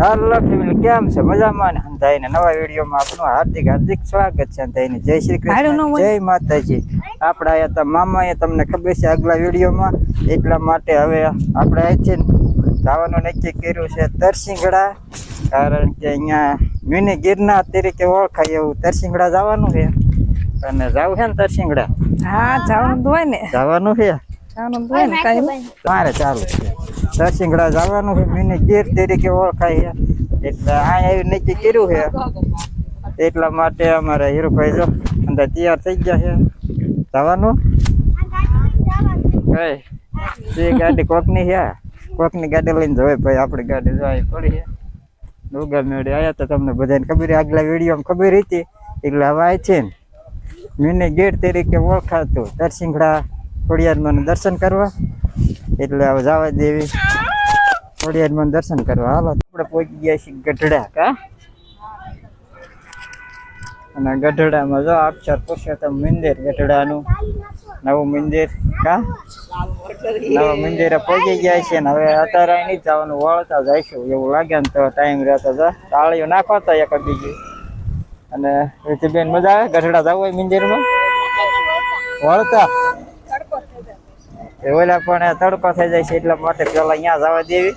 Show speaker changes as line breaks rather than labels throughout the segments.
હાલો family કેમ છે? મજામાં ને? અંધાઈને નવા વિડીયોમાં આપનું હાર્દિક હાર્દિક સ્વાગત છે અંધાઈને. જય શ્રી કૃષ્ણ? જય માતાજી. આપણા અહીંયા તો મામા મામાએ તમને ખબર છે આગલા વિડીયોમાં. એટલા માટે હવે આપણે આ છે જવાનું નક્કી કર્યું છે તરસિંગડા કારણ કે અહીંયા મિની ગિરનાર તરીકે ઓળખાય એવું તરસિંગડા જવાનું છે. અને જવું છે ને તરસિંગડા
હા જવાનું તો હોય ને.
જવાનું છે?
જવાનું તો હોય ને કઈ
મારે ચાલુ છે. દર્શિંગડા જવાનું છે મિની ગીર તરીકે ઓળખાય છે. એટલે આ એવી નક્કી કર્યું છે. એટલા માટે અમારા હીરુભાઈ જો અંદર તૈયાર થઈ ગયા છે. જવાનું? કઈ તે ગાડી કોકની છે, કોકની ગાડી લઈને જવાય ભાઈ, આપણી ગાડી જવાય પડી છે. ડોગા મેળી આવ્યા તો તમને બધાને ખબર આગલા વિડીયોમાં ખબર હતી. એટલે હવે આ છે ને. મિની ગેટ તરીકે ઓળખાતું. દર્શિંગડા ખોડિયારમાં દર્શન કરવા. એટલે હવે જવા દેવી. ખોડિયારમાં દર્શન કરવા. હાલો, આપણે પહોંચી ગયા છીએ ગઢડા કા? અને ગઢડામાં જો અક્ષર પુરુષોત્તમ મંદિર ગઢડાનું. નવું મંદિર કા? નવું મંદિરે પહોંચી ગયા છે ને હવે અત્યારે નહીં જવાનું વળતા જઈશું. એવું લાગે ને તો ટાઈમ રહેતો તો તાળીઓ નાખો તો એક બીજી અને બેન મજા આવે ગઢડા જવું હોય મંદિરમાં? વળતા. એ ઓલા પણ તડકો થઈ જાય છે, એટલા માટે પેલા અહીંયા જવા દેવી.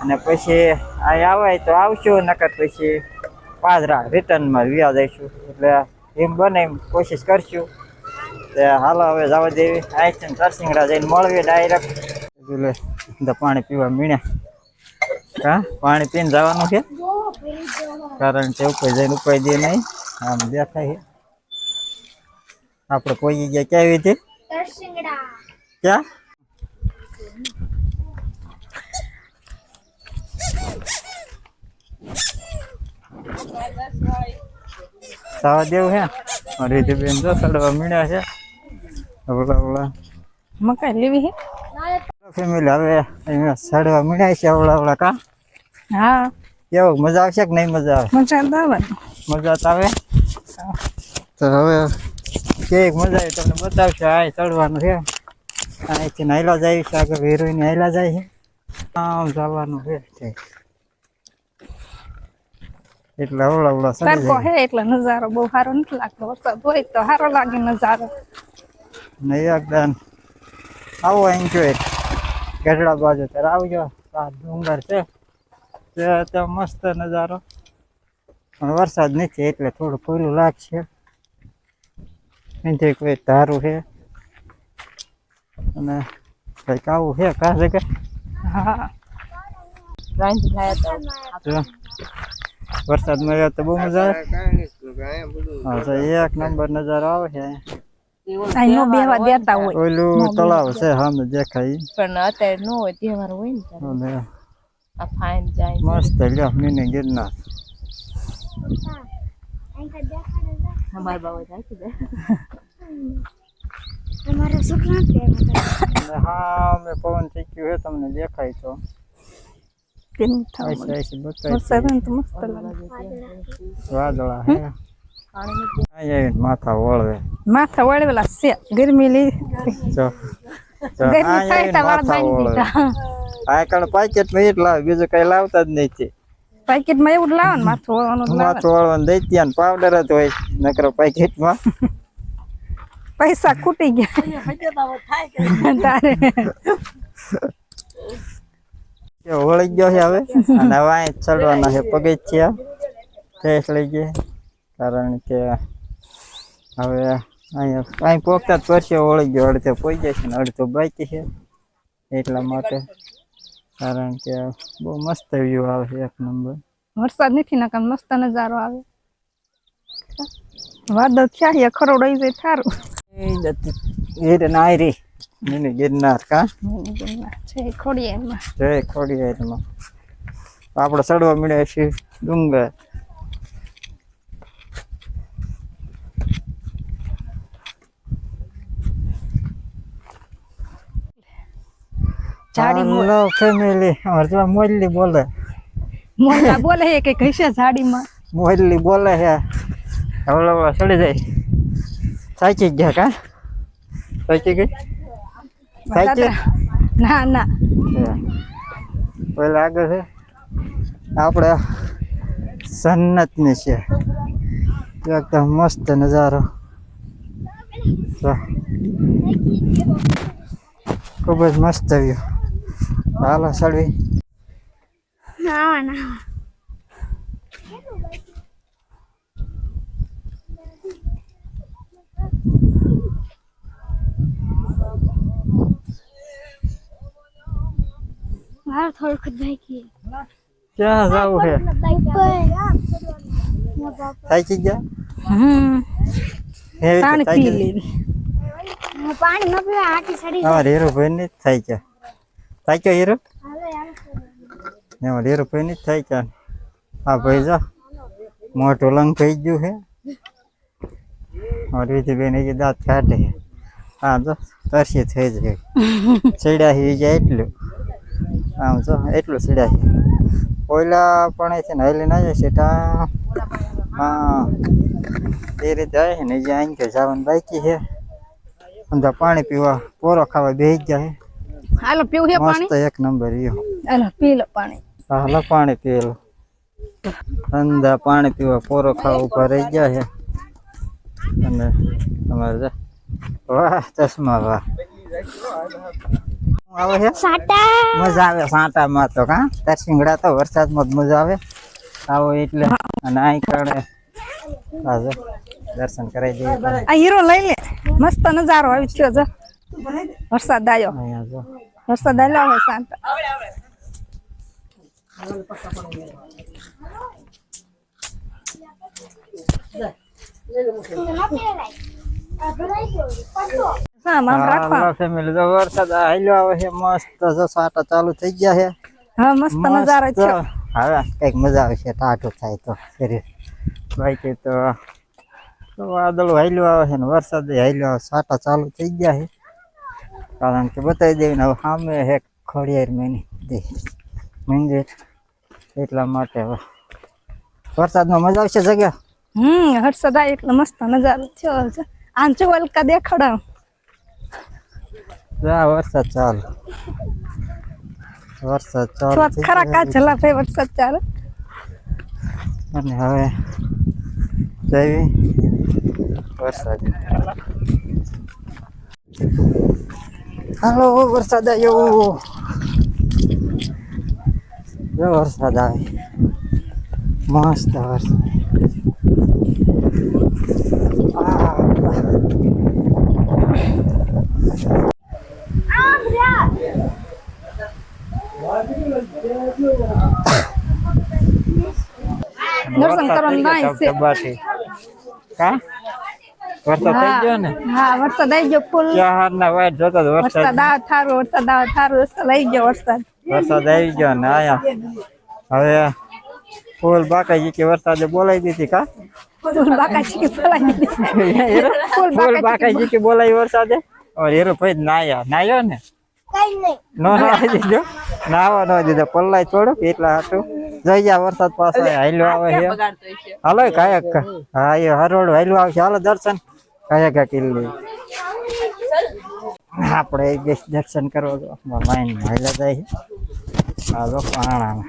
અને પછી અહીંયા આવે તો આવશું, નકર પછી પાદરા રિટર્નમાં વ્યા જઈશું. એટલે એમ બને એમ કોશિશ કરશું. તે હાલો, હવે જવા દેવી. અહીંથી તરસિંગડા જઈને મળવી ડાયરેક્ટ પાણી પીવા મીણ્યા. હા, પાણી પીને જવાનું છે. કારણ કે ઉપર જઈને ઉપાય દે નહીં. આમ દેખાય આપણે કોઈ ગયા ક્યાં આવી હતી ક્યાં સાવા દેવું હે મારી બેન જો સડવા મીણ્યા છે ઓલા ઓલા
મકાઈ લેવી હે
ફેમિલી હવે અહીંયા સડવા મીણ્યા છે ઓલા ઓલા કા
હા
કેવું મજા આવશે કે નહીં મજા આવે
મજા તો આવે ને.
મજા તો આવે તો હવે કેક મજા આવે તમને બતાવશે આ ચડવાનું છે અહીંથી નાયલા જાય છે આગળ હિરોઈન હાયલા જાય છે. આમ જવાનું છે ઠીક. એટલે અવળા અવળા જાય.
હે એટલે નજારો બહુ સારો નથી લાગતો. વરસાદ હોય તો સારો લાગે નજારો.
ને એકદમ આવો એન્જોય ગઢડા બાજુ. ત્યારે આવજો. આ ડુંગર છે. તે તો મસ્ત નજારો. પણ વરસાદ નથી એટલે થોડું ખોલું લાગશે. અહીંથી કોઈ ધારું છે. અને કંઈક આવું છે કા જગ્યા
હા
વરસાદ વરસાદમાં આવ્યા તો બહુ મજા આવે. હા એક નંબર નજારો આવે છે.
દેતા હોય.
ઓલું તળાવ છે સામે દેખાય.
પણ અત્યારે નો હોય તહેવાર હોય ને આ ફાઈન જાય.
મસ્ત લ્યો મિની ગિરનાર.
અમારા બાબા તમારો
છોકરો હા અમે પવન થઈ ગયું હે તમને દેખાય તો. વાદળા માથા વળવે.
માથા વળવેલા છે. ગરમી લી.
આ કણ પાકેટ એટલા બીજું કઈ લાવતા જ
નહીં પાકેટમાં એવું લાવવાનું માથું વળવાનું
માથું વળવાનું દઈ ત્યાં પાવડર જ હોય નકરો પાકેટમાં.
પૈસા ખૂટી ગયા. તારે.
વળી ગયો છે હવે. અને હવે અહીં ચડવાના છે પગથિયા ટેસ્ટ લઈ ગયા. કારણ કે હવે અહીંયા અહીં જ પડશે વળી ગયો અડધો પોઈ જાય છે ને અડધો બાકી છે. એટલા માટે. કારણ કે બહુ મસ્ત વ્યૂ આવે છે એક નંબર
વરસાદ નથી નકર મસ્ત નજારો આવે. વાદળ થયા છે ખરો રહી જાય થારું.
ગીર નાયરી મિની ગિરનાર કા
છે ખોડીએ એમાં
જય ખોડિયારમાં આપણે ચડવા મળ્યા છીએ ડુંગર
ઝાડી મોર.
હેલો ફેમિલી અમારે મોરલી બોલે
મોટા બોલે છે કે કઈ છે ઝાડીમાં
મોરલી બોલે છે હવળા હવળા ચડી જાય સાચી ગયા કા સાચી ગઈ સાચી
ના ના
પેલા આગળ છે આપણે સન્નતની છે એકદમ મસ્ત નજારો ખૂબ જ મસ્ત વ્યૂ હાલો સળવી
ના ના મારે થોડુંક જ બાકી
ક્યાં જવું છે થાકી ગયા
હમ
તો
પાણી પી. લેવી પાણી ન પીવા આટી ચડી
અમારે હીરુભાઈ ની જ થાય ગયા થાક્યો હીરો એમાં હીરુભાઈ ની જ થાય ગયા હા ભાઈ જા મોટું લંગ થઈ ગયું છે. અમારી વિધિબેન એ દાંત કાઢે છે હા જો તરસી થઈ જાય. ચડ્યા હી જાય એટલું. આમ જો એટલું ચડ્યા છે. ઓઈલા પણ છે ને હલી ના જાય તા હા. એ રીતે આવે છે ને જે આઈ કે જવાનું બાકી છે. અંદર પાણી પીવા પોરો ખાવા બેસી ગયા છે.
હાલો પીવું છે
મસ્ત એક નંબર રહ્યો
હાલો પી લો પાણી.
હાલો પાણી પીએલું અંદર પાણી પીવા પોરો ખાવા ઊભા રહી ગયા છે. અને તમારે વાહ ચશ્મા વાહ. આવે છે?
સાટા.
મજા આવે સાંટામાં તો કા તાર શિંગડા તો વરસાદમાં જ મજા આવે. આવો એટલે અને અહીં કારણે હા દર્શન કરાવી દઈએ
આ હીરો લઈ લે. મસ્ત નજારો આવી થયો જો. વરસાદ આવ્યો વરસાદ આવ્યો હવે શાંત હા મામ રાખવા.
ફેમિલી જો વરસાદ હાલ્યો આવે છે મસ્ત જો સાંટા ચાલુ થઈ ગયા છે.
હા મસ્ત નજારો. છે.
હવે કંઈક મજા છે ટાઢું થાય તો શરીર. બાકી તો વાદળ હાલ્યું આવે છે ને વરસાદ હાલ્યો આવે સાટા ચાલુ થઈ ગયા છે. કારણ કે બતાવી દેવી ને હવે સામે હે ખોડિયાર મેની. મંદિર. એટલા માટે હવે વરસાદમાં મજા આવશે જગ્યા?
હમ વરસાદ આવે એટલે મસ્ત નજારો થયો છે. જો વલકા દેખાડો.
જા વરસાદ ચાલ. વરસાદ ચાલ
ખરા
ગયો
કા
છે.
જલા ભાઈ વરસાદ ચાલ?
અને હવે જઈ વરસાદ. હાલો વરસાદ આવ્યો જો વરસાદ આવે. મસ્ત વરસાદ. આ,
દર્શન કરવાનું છે.
ધબાથી. વરસાદ થઈ ગયો ને?
હા વરસાદ આવી ગયો ફૂલ.
ચાર ના વાટ જોતો વરસાદ
આવે વરસાદ આવે થારું વરસાદ આવી ગયો વરસાદ.
વરસાદ આવી ગયો ને આયા. હવે ફૂલ બાકાજી કે વરસાદે બોલાવી દીધી કા?
ફૂલ બાકાજી કે ફલાઈ દીધી. ફૂલ
ફૂલ
બાકાજી
બાકાજી કે બોલાવી વરસાદે? ઓર હીરો ભાઈ નાયા. નાયો ને? નો નાવા દીધો નાવા નો દીધો પલ્લાય થોડુંક એટલા હાટું. જઈ જા વરસાદ પાછો હાલ્યો આવે છે હાલો કાયક હા એ હરોડ હાલ્યો આવશે. હાલો દર્શન. કાયક કિલ્લી. આપણે દર્શન કરવા જો. માઇન હાલ્યા જાય હાલો આ પાણામાં.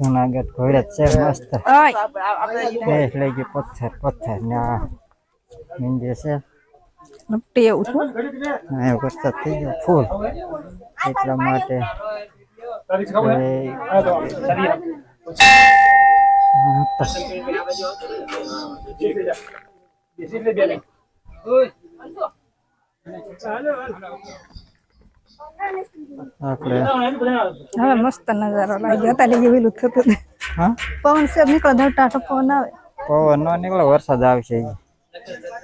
જુનાગઢ ઘોડે છે મસ્ત. લઈ ગયું પથ્થર પથ્થર. ને આ મંદિર છે.
લપટી એવું છું?
હા વરસાદ થઈ ગયો ફૂલ. એટલા માટે
હવે મસ્ત નજારો લાગ્યો. હતા લઈ વેલું થતું
હા?
પવન સાહેબ નીકળો ધટાટો પવન આવે.
પવન નો નીકળો વરસાદ આવશે.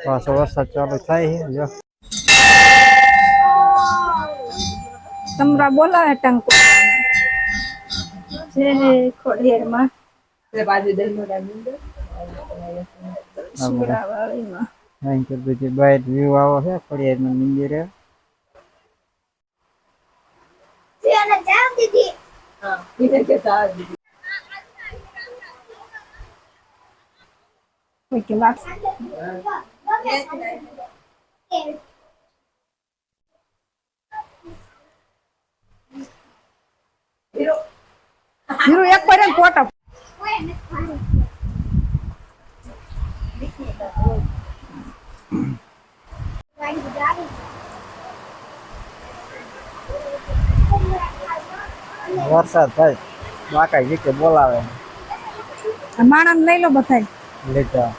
પાછો વરસાદ ચાલુ થાય છે જો.
તમરા બોલાવે ટંકો. જે ખોડિયારમાં. સુરાવાળીમાં
અહીં બધી બાઈટ વ્યૂ આવો છે ખોડિયારમાં મંદિરે
કોઈ કે વાત હીરો એક પર એમ ફોટો.
વરસાદ થાય બાકા કે બોલાવે.
માણસ લઈ લો બધા
લીધા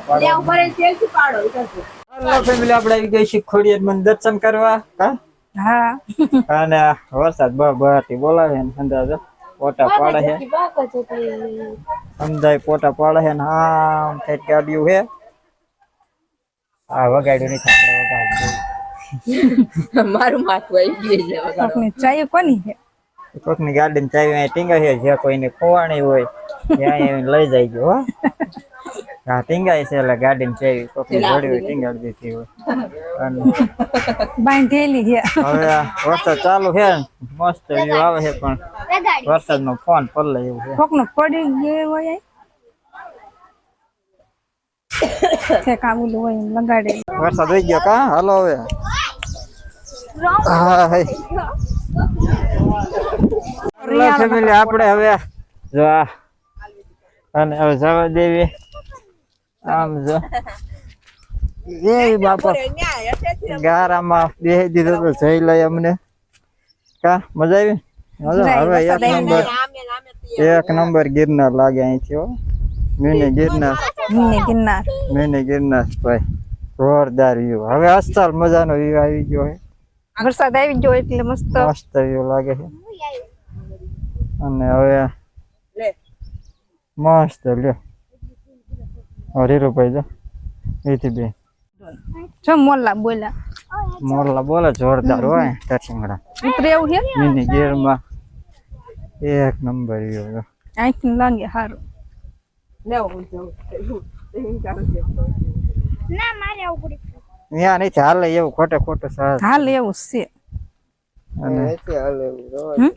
પાડવા હેલો ફેમિલી આપણે આવી ગઈ શીખોડીએ મને દર્શન કરવા. હા?
હા.
અને વરસાદ બ બહારથી બોલાવે ને હંડા તો પાડે છે સમજાય પોતા પાડે છે ને આમ થઈ ગાડીઓ છે આ વગાડ્યું નહીં આપણે વગાડ્યું.
મારું માથું આવી ગયું છે.
ચાય કોની છે?
કોકની ગાડી ચાવી અહીં ટીંગા છે કોઈ કોઈને ખોવાણી હોય ત્યાં લઈ જાય ગયો હો. હા ટીંગાય છે એટલે ગાડી ની ચાવી કોકની જોડી હોય ટીંગાડી દીધી હોય. અને
બાંધેલી છે.
હવે વરસાદ ચાલુ છે મસ્ત વ્યૂ આવે છે પણ વરસાદનો ફોન પડલે એવું છે.
કોકનો પડી ગયો હોય છે કાબુલું હોય લગાડે.
વરસાદ વહી ગયો કા? હાલો હવે. હા હે. ફેમિલી આપણે હવે જો આ અને હવે જવા દેવી. આમ જો. એ બાપા. ગારામાં બેસી દીધો તો જઈ લઈ અમને. કા મજા આવી? હાલો, હવે એક નંબર. એક નંબર ગિરનાર લાગે અહીંથી હો. મિની ગિરનાર.
મને ગિરનાર.
મિની ગિરનાર ભાઈ. જોરદાર વ્યૂ હવે અસલ મજાનો વ્યૂ આવી ગયો
વરસાદ આવી ગયો એટલે મસ્ત.
મસ્ત એવું લાગે છે. અને હવે મસ્ત લ્યો હરીરુભાઈ જો એથી બે.
જો મોલ્લા બોલ્યા.
મોરલા બોલે જોરદાર હોય તરસિંગડા
ઉતરે એવું છે?
મિની ગેરમાં. એક નંબર જો
અહીંથી લાગે સારું
ત્યાં નહીં હાલે એવું ખોટે ખોટું સાહેબ
હાલ એવું છે.
અને
હમ?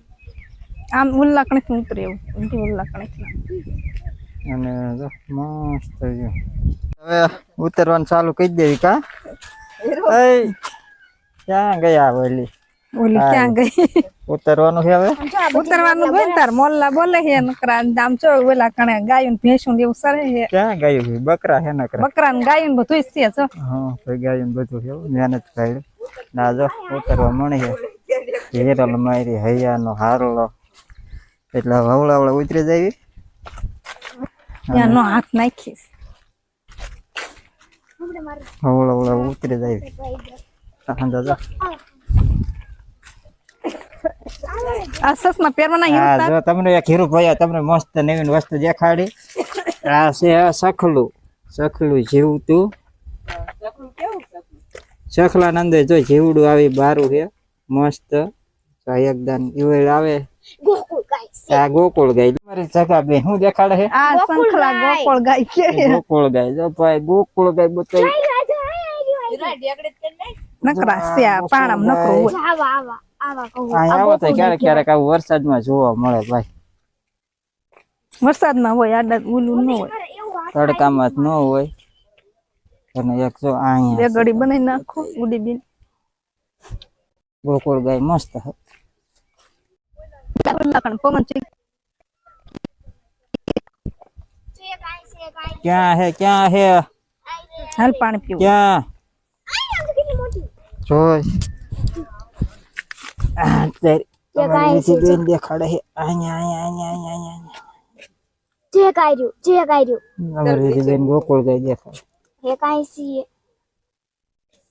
આમ ઉલ્લાકણી ઉતરે એવું ઊંધી ઉલ્લાકણી
અને જો મસ્ત વ્યૂ હવે ઉતરવાનું ચાલુ કરી દેવી કા? ક્યાં ગયા ઓલી?
ઓલી ક્યાં ગઈ?
ઉતરવાનું છે હવે?
ઉતરવાનું બોલ તાર મોલ્લા બોલે છે નકરા આમ ચો ઓલા કણે ગાયું ને ભેંસું ને એવું સરે છે.
ક્યાં ગાયું છે? બકરા છે નકરા?
બકરા ને ગાયું ને બધું છે છો
હા ભાઈ ગાયું બધું છે મહેનત કરી. ના જો ઉતરવા મણે છે. હેરલ મારી હૈયાનો હારલો. એટલે હવળા હવળા ઉતરી જાય
ત્યાંનો હાથ નાખીશ.
હવળા હવળા ઉતરી જાય હા જો.
આ સસમાં પહેરવાના
હા જો તમને એક હીરો ભાઈ તમને મસ્ત નવીન વસ્તુ દેખાડી. આ છે સખલું. સખલું સખલું જીવતું સખલા નંદે જો જીવડું આવી બારું છે. મસ્ત. તો એકદમ ઈવડ આવે. આ ગોકુળ ગાય. તમારી જગા બેન શું દેખાડે છે?
આ સંખલા ગોપાળ ગાય કે
ગોકુળ ગાય. જો ભાઈ ગોકુળ ગાય બતાવી.
નકરા આ પાણામ નકરું હોય.
અહીંયા આવો તો ક્યારેક ક્યારેક આવું વરસાદમાં જોવા મળે ભાઈ.
વરસાદ ના હોય આડા ઓલું ન હોય.
તડકામાં જ ન હોય. અને એક જો
બે
અહીંયા
બનાવી નાખો ઉડી બીન.
ગોકુળ ગાય મસ્ત.
પવન
ક્યાં હે ક્યાં હે?
હાલ પાણી પીવું.
ક્યાં? જોઈ. બેન દેખાડે છે. અહીંયા અહીંયા અહીંયા અહીંયા અહીંયા
જે કાઢ્યું જે કાઢ્યું
અમારી બેન ગોકુળ ગાય દેખાડે.
હે કાંઈ સી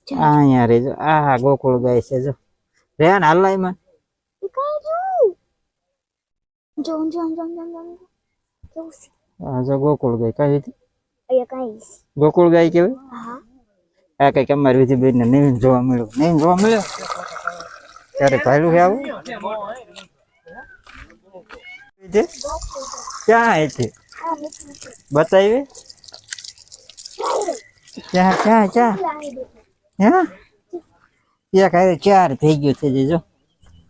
અહીંયા રે જો. આ ગોકુળ ગાય છે જો. રે ને માં
જોમ જોમ જોમ જોમ જોમ કેવું છે?
આ જો ગોકુળ ગાય કઈ હતી?
અહીંયા કાંઈ
ગોકુળ ગાય કેવાય
હા.
આ કંઈક અમારી વિધિ બેન ને નવીન જોવા મળ્યું. નવીન જોવા મળ્યો? ક્યારે ભાઈલું છે આવું? ક્યાં બતાવી? ક્યાં ક્યાં ક્યાં? હા? એક હારે ચાર થઈ ગયું છે જો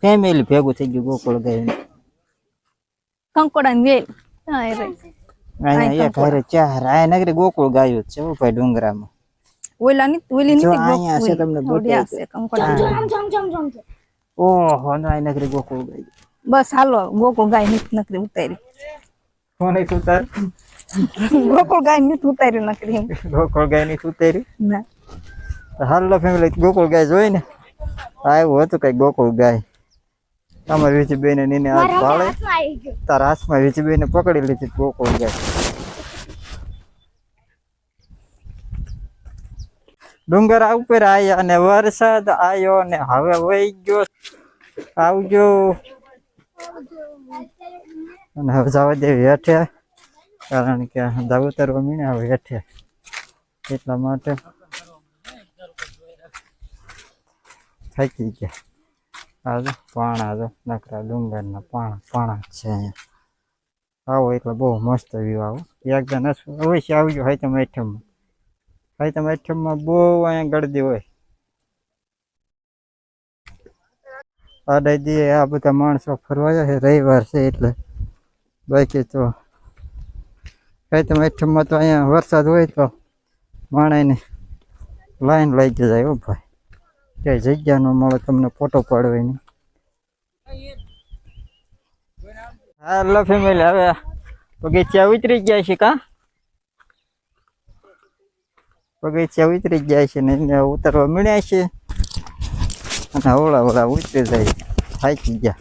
ફેમિલી ભેગું થઈ ગયું ગોકુળ ગાય
કંકોડા ને વેલ
એક હારે ચાર. આ નગરી ગોકુળ ગાયું છે ભાઈ ડુંગરામાં.
ઓલા ની ઓલી ની
અહીંયા છે તમને બતાવી
છે કંકોડા
જોમ જોમ જોમ જોમ.
ઓહો નાય નકરી ગોકુળ ગાય.
બસ હાલો ગોકુળ ગાય નીત નકરી ઉતારી.
કોને ઉતાર
ગોકુળ ગાય નીત ઉતારી નકરી.
ગોકુળ ગાય નીત ઉતારી?
ના.
હાલો ફેમિલી ગોકુળ ગાય જોઈ ને? આવ્યું હતું કઈ ગોકુળ ગાય. અમારી વેચી બેને નીને હાથ
હાથમાં
તારા હાથમાં વીજી બેને પકડી લીધી ગોકુળ ગાય. ડુંગર ઉપર આવ્યા અને વરસાદ આવ્યો ને હવે વહી ગયો. આવજો. અને હવે જવા દેવી હેઠે કારણ કે દાવ ઉતરવા મીને હવે હેઠે એટલા માટે થાકી ગયા. આજે પાણા જો નકરા ડુંગરના પાણા પાણા છે અહીંયા. આવો એટલે બહુ મસ્ત વ્યૂ આવો. એકદમ અવશ્ય આવજો હોય તમે આઈટમમાં હોય તમે આઈટમમાં બહુ અહીંયા ગળદી હોય. આ દઈ આ બધા માણસો ફરવા જાય છે, રવિવાર છે એટલે. બાકી તો ભાઈ, તમે આઈટમમાં તો અહીંયા વરસાદ હોય તો માણસને લાઈન લઈ જાય હો ભાઈ. ક્યાંય જગ્યા ન મળે, તમને ફોટો પાડવાની. હાલો ફેમિલી હવે બગીચા ઉતરી ગયા છે કા? બગીચા ઉતરી ગયા છે ને ઉતરવા મળ્યા છે. અને હવળા હવળા ઉતરી જાય થાકી ગયા.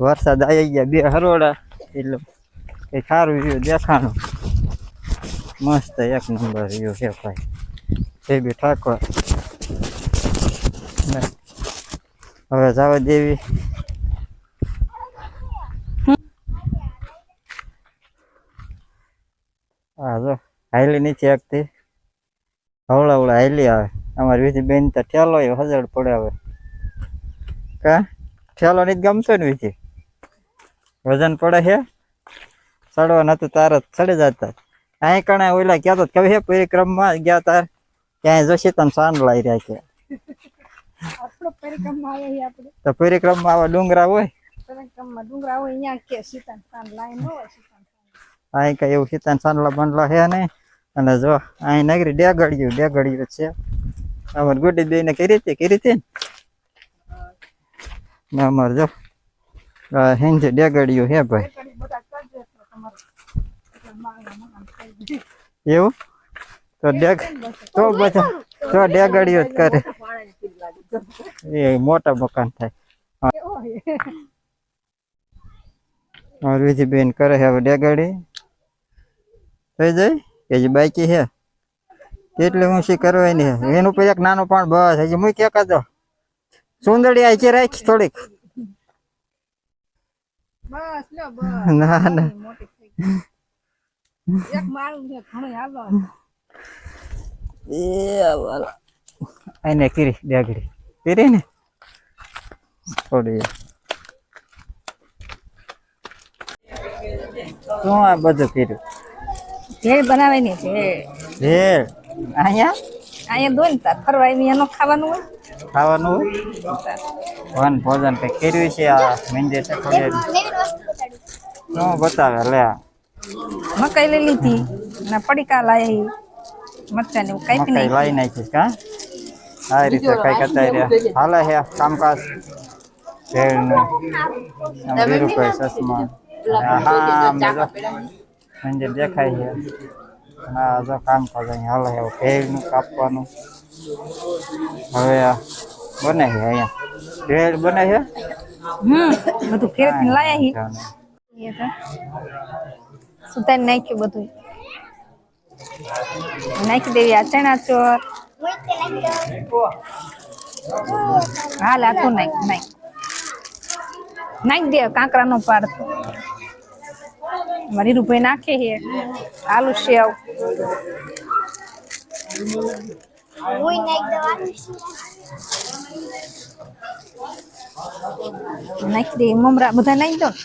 વરસાદ આવી ગયા બે હરોડા એટલે કઈ સારું રહ્યું દેખાણું. મસ્ત એક નંબર રહ્યું છે ભાઈ. એ બી ઠાકોર. હવે જવા દેવી. હા જો હાઈલી નથી આગતી હવળા હવળા હાઈલી આવે. અમારી વિધિ બેન તો ઠેલો એ હજાર પડે હવે. કા? ઠેલો નહીં ગમતો ને વિધિ વજન પડે છે ચડવા નતું તાર જ ચડી જતા. અહીં કણે ઓલા કહેતો કે હે પરિક્રમમાં ગયા તાર. ક્યાંય જોશી તને સાન લાવી રહ્યા છે તો પરિક્રમમાં આવા ડુંગરા હોય?
પરિક્રમા ડુંગરા હોય અહીંયા કે સીતા સ્થાન લાઈન ન હોય સીતા
અહીં કઈ એવું સીતાન સાંડલા બાંડલા છે નહીં? અને જો, અહીં નગરી ડેગડ્યું ડેગડ્યું છે. અમારે ગુડી બેને કરી હતી કરી હતી ને? અમારે જો હિંજ ડેગડ્યું હે ભાઈ. એવું? તો ડેગ, તો બધા, તો ડેગડ્યું જ કરે. એ મોટા મકાન થાય. અમારી વિધિ બેન કરે હવે ડેગડી. થઈ જાય? કે જે બાકી છે. કેટલી ઊંચી કરવાની છે. એનું પછી એક નાનું પણ બસ. હજી મૂકી એક દો સુંદરી આઈ છે રાખી થોડીક.
બસ
ના ના.
મોટી થઈ ગઈ. એક માળું છે ઘણું હાલો
એ વાલા. આને કીરી ડેગડી કીરી ને? થોડી. શું આ બધું કર્યું?
ભેળ બનાવવાની છે
ભેળ અહીંયા?
અહીંયા દો ને તાર ફરવા આવી એનો ખાવાનું હોય?
ખાવાનું? હોય વન ભોજન કઈ કર્યું છે આ મંદિર છે શું બતાવે લે
મકાઈ લઈ લીધી અને પડીકા લાવી મરચા ને નહીં
મકાઈ
નહીં.
લાવી નાખીશ કા આ રીતે કઈ કરતા રહ્યા હાલે હે કામકાજ. ભેળનું. આમ રૂપિયા સસમાં હા જો મંદિર દેખાય છે. આ જો કામ અહીં હાલે છે ભેળનું કાપવાનું. હવે બને છે અહીંયા. ભેળ બને છે?
હમ બધું ફેરથી લાયા. હી. સુતારી નાખ્યું બધું નાખી દેવી આ ચણા ચોર.
હું તે નાખ્યો
હાલ આખું નાખ નાખ. નાખી દે કાંકરા નો પાડતો મારી રૂપાઈ નાખે છે આલુ સેવ
હું નાખી દેવાનું
નાખી દે મમરા બધા નાખી દો ને.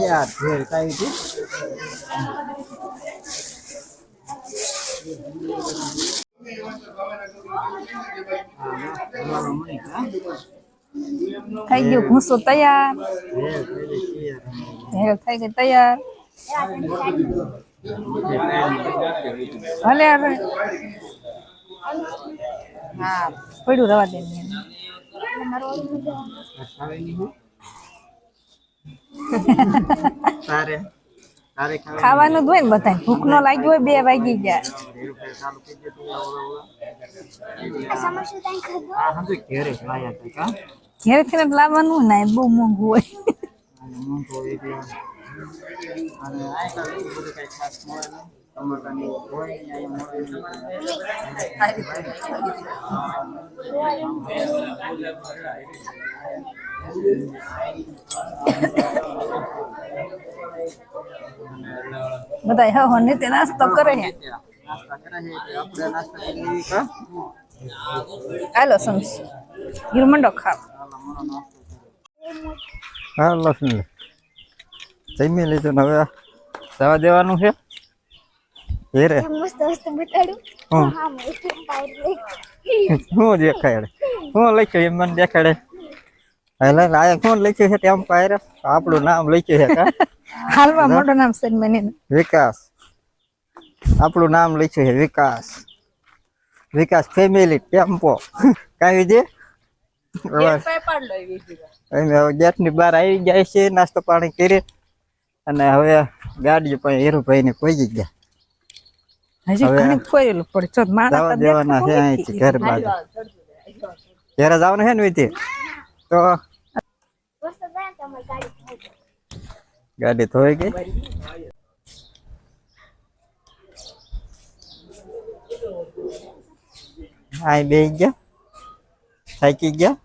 યાર ભેળ કાઈ
થઈ ગયું. ભૂસો તૈયાર? ભેળ થઈ ગઈ તૈયાર. ભલે હવે. હા, પડ્યું રવા દે ને. ખાવાનું જ હોય ને બધા ભૂખ નો લાગી હોય બે વાગી ગયા.
ઘેર
ને લાવવાનું ને બહુ મોંઘું હોય.
Thank મોંઘો બધું
હા હોને તે નાસ્તો કરે હે.
નાસ્તા કરે છે એટલે આપણે નાસ્તા કરી લેવી કા
હાલો સમજ ગીરમંડો ખાવ.
હા સંસ જમી લીધું હવે જવા દેવાનું છે. ઘેરે
મસ્ત મસ્ત બતાડું
હમ.
હા
હું દેખાડે? હું લખ્યું એમ મને દેખાડે? એટલે આ કોણ લખ્યું છે? તેમ પાયરે આપણું નામ લખ્યું છે કા?
હાલવા મોટું નામ છે મને
વિકાસ. આપણું નામ લખ્યું છે વિકાસ. વિકાસ ફેમિલી ટેમ્પો. કાંઈ વિજય અમે હવે ગેટની બહાર આવી જાય છે નાસ્તો પાણી કરી. અને હવે ગાડી પણ હીરુભાઈ ને પહોંચી ગયા.
હજી ઘણી પડે.
દેવાના છે અહીંથી ઘર બાજુ. ઘરે જવાનું છે ને વિધિ તો
ગયા ગાડી
ધોઈ ગઈ? આય બે ગયા? થાકી ગયા?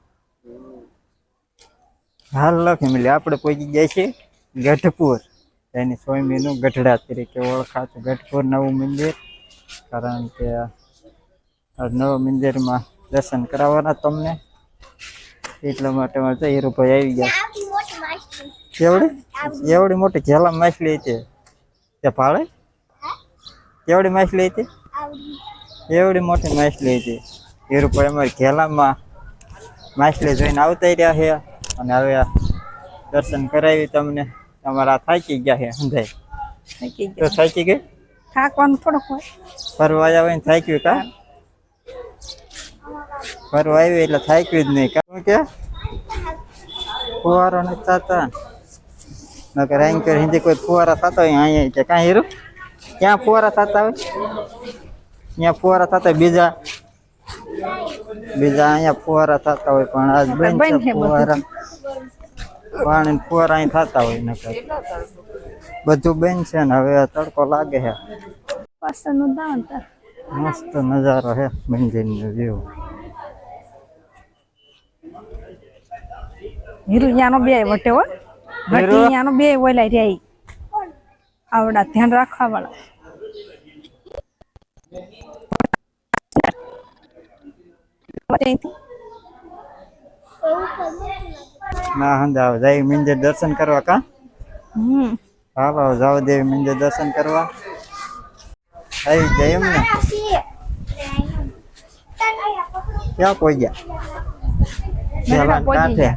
હાલ લખી ફેમિલી, આપણે પહોંચી ગયા છે ગઢપુર. એની સ્વામીનું ગઢડા તરીકે ઓળખાતું ગઢપુર નવું મંદિર. કારણ કે નવું નવા મંદિરમાં દર્શન કરાવવાના તમને. એટલા માટે મારે હીરુભાઈ આવી ગયા. કેવડી? એવડી મોટી ઘેલા માછલી હતી? તે ભાળે? કેવડી માછલી હતી? એવડી મોટી માછલી હતી? એ રૂપિયા અમારે ઘેલામાં માછલી જોઈને આવતા રહ્યા છે. અને હવે દર્શન કરાવી તમને. તમારા થાકી ગયા છે સમજાય? તો થાકી ગઈ?
થાકવાનું થોડુંક હોય.
ફરવા આવ્યા હોય ને થાક્યું કા? ફરવા આવ્યું એટલે થાક્યું જ નહીં કારણ કે? ફુવારો નથી થતા. નકર એન્કર હિન્દી કોઈ ફુવારા થતા હોય અહીંયા કે કાંઈ હીરું? ક્યાં ફુવારા થતા હોય? ત્યાં ફુવારા થતા બીજા. બીજા અહીંયા ફુવારા થતા હોય પણ આજ બંધ ફુવારા. પાણી ફુવારા અહીં થતા હોય નકર. બધું બંધ છે ને હવે તડકો લાગે છે.
પાછળનું દાન
મસ્ત નજારો હે મંદિરનો વ્યૂ
હીરુ યાનો બે વટે હો
હીરુ?
ઘટી યાનો બે ઓલા રહી આવડા ધ્યાન રાખવા વાળા.
ના સમજાવ જાય મિંજે દર્શન કરવા કા?
હમ.
હાલો જાવ દેવી મિંજે દર્શન કરવા. આવી જય એમ ને ક્યાં કોઈ ગયા? કાંઠે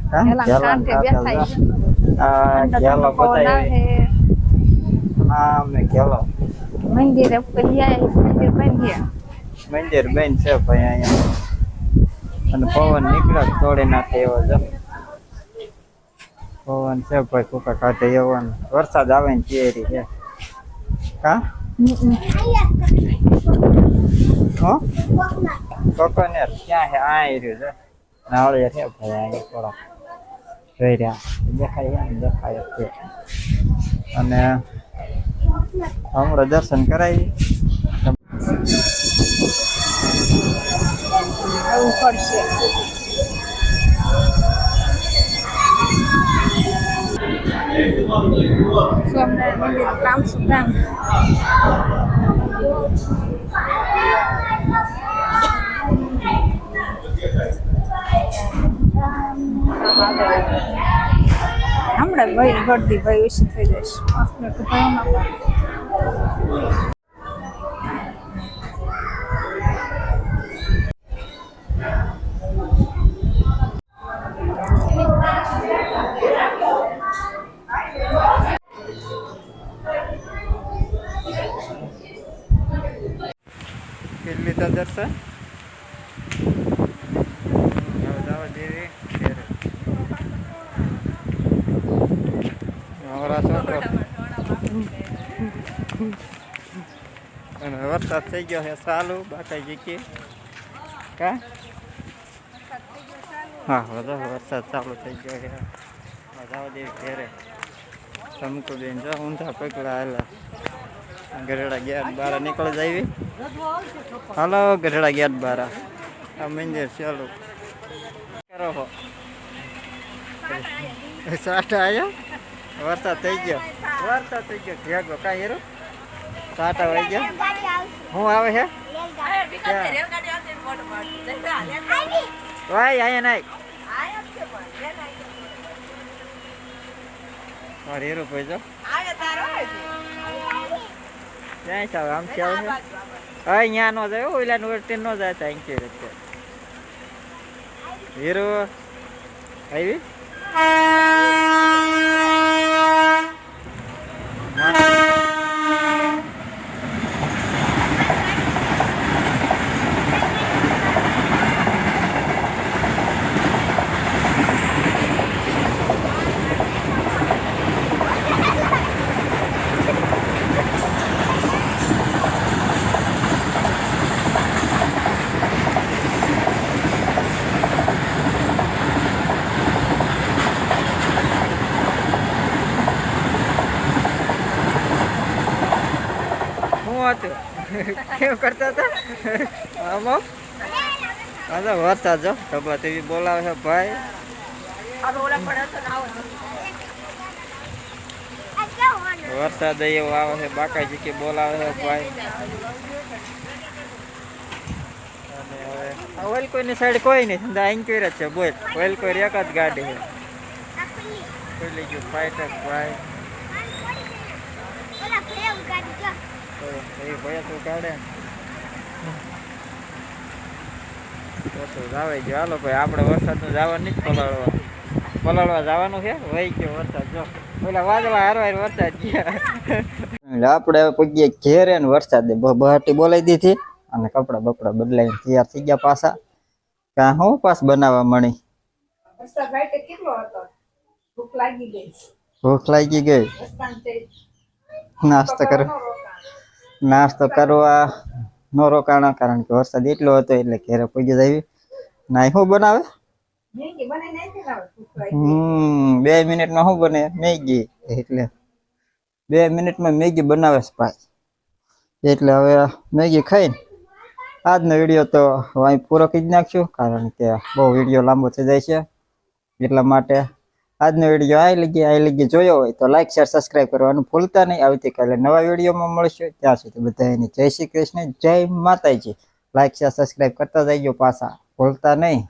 બેઠા
જા. આ ગેલો
પવન
બતાવી
આવે.
હા અમે ગેલો
મંદિરે પેલી મંદિર બંધ
મંદિર બેન છે ભાઈ અહીંયા અને પવન નીકળે તોડી નાખે એવો જો પવન છે ભાઈ કુકા કાઢે એવો વરસાદ આવે ને ચેરી છે હા હો કોકોનેર ક્યાં છે આ રહ્યું છે નાવળિયા છે ભાઈ થોડા જોઈ રહ્યા દેખાય દેખાય છે અને હમણાં દર્શન કરાવી
સ્વામિનારાયણ મંદિર સુધામ હમણાં ભાઈ ગળદી ભાઈ ઓછી થઈ જશે પાંચ મિનિટ
થવામાં દર્શન વરસાદ થઈ ગયો છે, ચાલુ, બાકા જીકી કા? હા હવે વરસાદ ચાલુ થઈ ગયો હવે જવા દેવી ઘેરે. બેન જો ઊંધા પગલા હાલા. ગઢડા ગયા બાર નીકળી જાવી. હાલો, ગઢડા ગયા બારા. આ મંદિર ચાલુ. કરો હો. સાટા આવ્યો વરસાદ થઈ ગયો. વરસાદ થઈ ગયો. ઘેગો કાંઈ હેરો? સાટા વહી ગયા
ગાડી આવશે
હું આવે છે વાય અહીંયા નાય મારે હેરો ભાઈ જો ક્યાંય સાવ આમ છે આવે છે હા અહીંયા નો જાય ઓઈલા નો ટ્રેન નો જાય ત્યાં કે રસ્તે હીરો આવી શું હતું કેમ કરતા હતા? આમાં? અરે વરસાદ જો તબલા તેવી બોલાવે છે, ભાઈ. વરસાદ એવો આવે છે, બાકાજી કે બોલાવે છે, ભાઈ. અને હવે ઓઇલ કોઈની સાઈડ કોઈ નહીં ધંધા એન્ક્યુર જ છે, બોલ. ઓઇલ કોઈ એક જ ગાડી છે. ખુલી ગયું, ફાઈટર, ભાઈ. તો એ તું કાઢે તો જાવે ગયો. હાલો ભાઈ આપણે વરસાદનું જવાનું નહીં પલાળવા. પલાળવા જવાનું છે? વહી ગયો વરસાદ જો. પેલા વાદળા હારો વરસાદ ગયા. આપણે પગીએ ઘેરે ને વરસાદે બહાટી બોલાવી દીધી અને કપડા બપડા બદલાઈને તૈયાર થઈ ગયા પાછા. કાં હું પાસ બનાવવા મળી?
વરસાદ ભાઈ કેટલો હતો? ભૂખ લાગી ગઈ.
ભૂખ લાગી ગઈ. નાસ્તો કરો. નાસ્તો કરવા ન રોકાણો, કારણ કે વરસાદ એટલો હતો એટલે ઘેરે પગી દેવી નાઈ શું બનાવે? હમ, બે મિનિટમાં શું બને? મેગી. એટલે બે મિનિટમાં મેગી બનાવે છે ભાઈ. એટલે હવે મેગી ખાઈને આજનો વીડિયો તો અહીં પૂરો જ નાખશું, કારણ કે બહુ વીડિયો લાંબો થઈ જાય છે એટલા માટે આજનો વીડિયો આ લગી આ લગી જોયો હોય તો લાઈક શેર સબસ્ક્રાઈબ કરવાનું ભૂલતા નહીં. આવતીકાલે નવા વિડીયોમાં મળશું. ત્યાં સુધી બધાને જય શ્રી કૃષ્ણ, જય માતાજી. લાઈક શેર સબસ્ક્રાઈબ કરતા જઈજો પાછા. ભૂલતા નહીં.